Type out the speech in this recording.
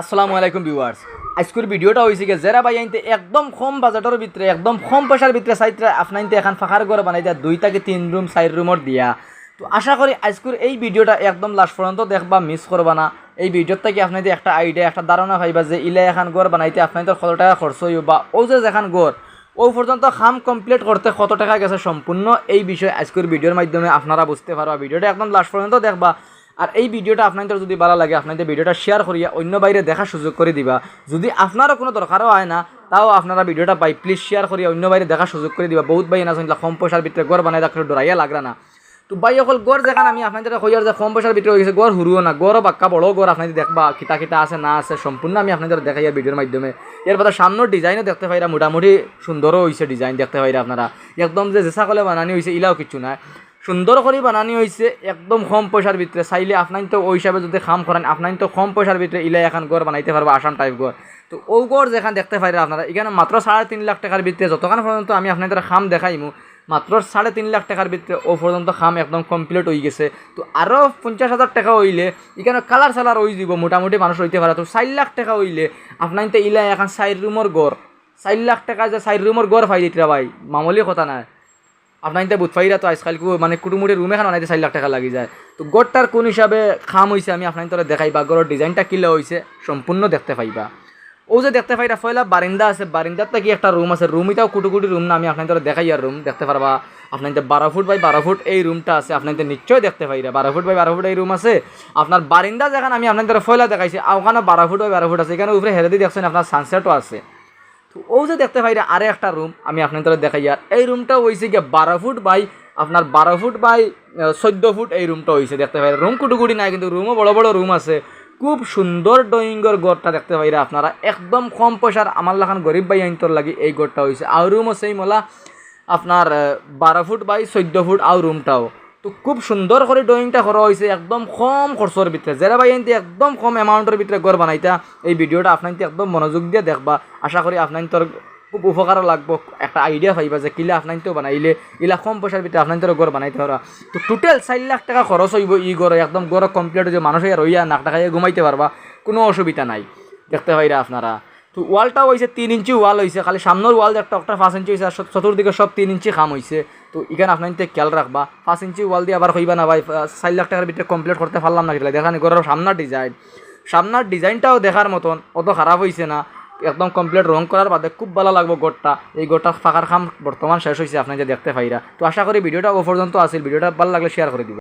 আসসালামু আলাইকুম ভিউয়ার্স। আজকের ভিডিওটা হয়েছে কি যারা ভাই আইনতে একদম কম বাজেটের ভিতরে, একদম কম পয়সার ভিতরে চাইতে আপনাইতে এখন ফাঁকার ঘর বানাই দেয়, দুই থেকে তিন রুম, চার রুমর দিয়া। তো আশা করি আজকের এই ভিডিওটা একদম লাস্ট পর্যন্ত দেখবা মিস করবা না। এই ভিডিওর থেকে আপনাদের একটা আইডিয়া একটা ধারণা পাইবা যে ইলে এখন ঘর বানাইতে আপনাদের কত টাকা খরচ হইব বা ও যে যেখান ঘর, ও পর্যন্ত খাম কমপ্লিট করতে কত টাকা গেছে সম্পূর্ণ এই বিষয়ে আজকের ভিডিওর মাধ্যমে আপনারা বুঝতে পারবা। ভিডিওটা একদম লাস্ট পর্যন্ত দেখবা। আর এই ভিডিওটা আপনাদের যদি ভালো লাগে আপনাদের ভিডিওটা শেয়ার করিয়া অন্য বাইরে দেখার সুযোগ করে দিবা। যদি আপনারও কোনো দরকারও হয় না, তাও আপনারা ভিডিওটা পাই প্লিজ শেয়ার করিয়া অন্য বাইরে দেখার সুযোগ করে দিবা। বহুত ভাই না শুনলা কম পয়সার ভিতরে গড় বানাই রাখলে ডরাইয়া লাগরা না। তো ভাই, অকল গড় যেখানে আমি আপনাদের কইয়ার যে কম পয়সার ভিতরে গেছে গড় হুরুও না। গড়ও বাক্কা বড় গড় আপনাদের দেখবা খিতা খিতা আছে, না আছে, সম্পূর্ণ আমি আপনাদের দেখাই ভিডিওর মাধ্যমে। এর কথা সামনের ডিজাইনও দেখতে পাইরা, মোটামুটি সুন্দরও হয়েছে ডিজাইন দেখতে পাইরা আপনারা। একদম যে যেসা কলে বানানি হয়েছে ইলাও কিছু নাই। সুন্দর করে বানানি হয়েছে একদম কম পয়সার ভিতরে। চাইলে আপনার তো ওই হিসাবে যদি খাম করেন আপনার তো কম পয়সার ভিতরে ইলা এখন ঘর বানাইতে পারব, আসাম টাইপ ঘর তো ও ঘর যেখানে দেখতে পাইরা আপনারা, এখানে মাত্র সাড়ে তিন লাখ টাকার ভিতরে যতক্ষণ পর্যন্ত আমি আপনাদের খাম দেখাইমু, মাত্র সাড়ে তিন লাখ টাকার ভিতরে ও পর্যন্ত খাম একদম কমপ্লিট হয়ে গেছে। তো আরও পঞ্চাশ হাজার টাকা হইলে এখানে কালার সালার হয়ে যাব মোটামুটি মানুষ হইতে পারে। তো চার লাখ টাকা হইলে আপনার তো ইলা এখন চার রুমের গড়। চার লাখ টাকা যে চার রুমের গড় পাই দিতে ভাই, মামুলি কথা নাই। ইন্টা বুধ পাইরা তো আজকাল কো মানে কুটুমুটি রুম এখন বানাইতে চার লাখ টাকা লাগি যায়। তো গড়টার কোন হিসাবে খাম হয়েছে আমি আপনার তোরা দেখাইবা, গড়ের ডিজাইনটা কিলে হয়েছে সম্পূর্ণ দেখতে পাইবা। ও যে দেখতে পাইরা ফয়লা, বারিন্দা আছে বারিন্দার কি একটা রুম আছে রুম এটাও কুটুকুটি রুম না, আমি আপনার তোরা দেখাই আর রুম দেখতে পারবা। আপনার বারো ফুট বাই বারো ফুট এই রুমটা আছে, আপনার নিশ্চয়ই দেখতে পাইরা, বারো ফুট বাই বারো ফুট এই রুম আছে। আপনার বারিন্দা যেখানে আমি আপনার তোরা ফয়লা দেখাইছি, ওখানে বারো ফুট বাই বারো ফুট আছে, এখানে উপরে হেরেদি দেখছেন আপনার সানসেটও আছে। তো ও যে দেখতে পাইরা আরে একটা রুম আমি আপনাদের দেখাই। আর এই রুমটা হয়েছে গিয়ে বারো ফুট বাই, আপনার বারো ফুট বাই চোদ্দ ফুট এই রুমটা হয়েছে দেখতে পাই রুম কুটুকুটি নাই, কিন্তু রুমও বড় বড় রুম আছে। খুব সুন্দর ড্রয়িংয়ের গড়টা দেখতে পাইরা আপনারা। একদম কম পয়সার আমার লাখান গরিব বাই আইন্তর লাগি এই গড়টা হয়েছে আর রুমও সেই মলা আপনার বারো ফুট বাই চোদ্দ ফুট আর রুমটাও তো খুব সুন্দর করে ড্রয়িংটা করা হয়েছে, একদম কম খরচের ভিতরে যারা ভাই এনতে একদম কম অ্যামাউন্টের ভিতরে ঘর বানাইতা, এই ভিডিওটা আপনার একদম মনোযোগ দিয়ে দেখবা। আশা করি আপনার তোর খুব উপকারও লাগবো। একটা আইডিয়া পাইবা যে কিলা আপনার তো বানাইলে ইলা কম পয়সার ভিতরে আপনার তোর ঘর বানাইতে পারা তো টোটাল চার লাখ টাকা খরচ হইব ই ঘর একদম ঘর কমপ্লিট যে মানুষ রইয়া নাক টাকা ঘুমাইতে পারবা কোনো অসুবিধা নাই। দেখতে পাইরা আপনারা তো ওয়ালটাও হয়েছে তিন ইঞ্চি ওয়াল হয়েছে খালি সামনের ওয়াল একটা একটা পাঁচ ইঞ্চি হয়েছে আর চতুর্দিকে সব তিন ইঞ্চি খাম হয়েছে তো এখানে আপনার খেয়াল রাখবা, পাঁচ ইঞ্চি ওয়াল দিয়ে আবার হইবা না ভাই চার লাখ টাকার ভিতরে কমপ্লিট করতে পারলাম না কিলা। দেখানি ঘরের সামনার ডিজাইন সামনার ডিজাইনটাও দেখার মতন, অত খারাপ হয়েছে না। একদম কমপ্লিট রং করার বাদে খুব ভালো লাগবে গোটটা এই গোটটা ফাঁকার খাম বর্তমান শেষ হয়েছে যে দেখতে পাইরা। তো আশা করি ভিডিওটা ও পর্যন্ত আসিল ভিডিওটা ভালো লাগলে শেয়ার করে দিবেন।